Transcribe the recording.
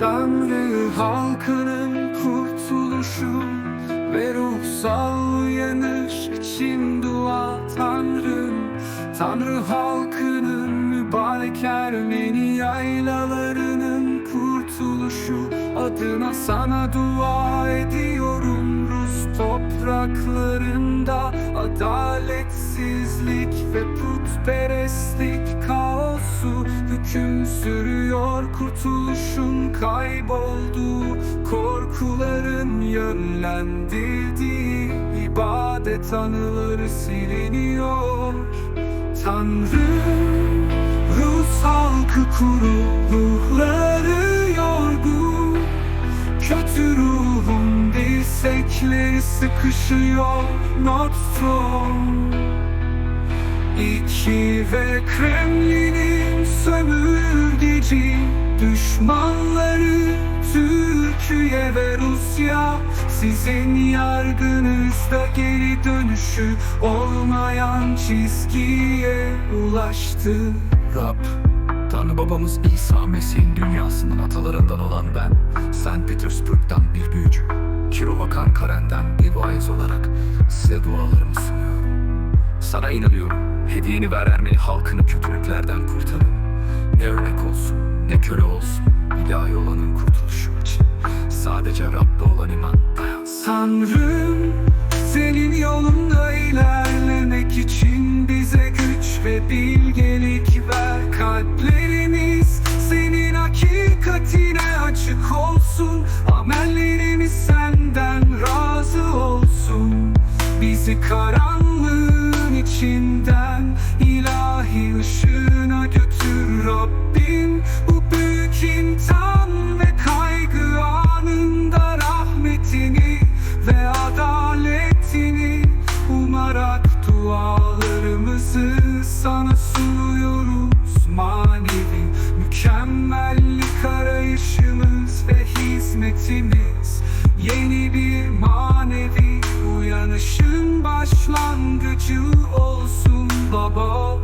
Tanrı halkının kurtuluşu ve ruhsal uyanış için dua Tanrım. Tanrı halkının mübarek Ermeni yaylalarının kurtuluşu. Adına sana dua ediyorum Rus topraklarında. Adaletsizlik ve putperestlik kaosu. Hüküm sürüyor kurtuluşun kaybolduğu Korkuların yönlendirdiği ibadet anıları siliniyor. Tanrım Rus halkı kuru ruhları yorgun Kötü ruhun dirsekleri sıkışıyor Not from. İki ve Kremlin'in sömürgeci düşmanları Türkiye ve Rusya Sizin yargınızda geri dönüşü olmayan çizgiye ulaştı Rab, Tanrı babamız İsa Mesih'in dünyasının atalarından olan ben, St. Petersburg'dan bir büyücü, Kirovakan Karen'den bir vaiz olarak size dualarımı sunuyorum. Sana inanıyorum, hediyeni ver Ermeni halkını kötülüklerden kurtarın. Ne örnek olsun, ne köle olsun, ilahi olanın kurtuluşu için. Sadece Rab'de olan iman. Tanrım senin yolunda ilerlemek için bize güç ve bilgelik ver Kalplerimiz senin hakikatine açık olsun Amellerimiz senden razı olsun Bizi karanlığın içinden ilahi ışığına götür Rabbim mükemmellik arayışımız ve hizmetimiz. Yeni bir manevi uyanışın başlangıcı olsun. Baba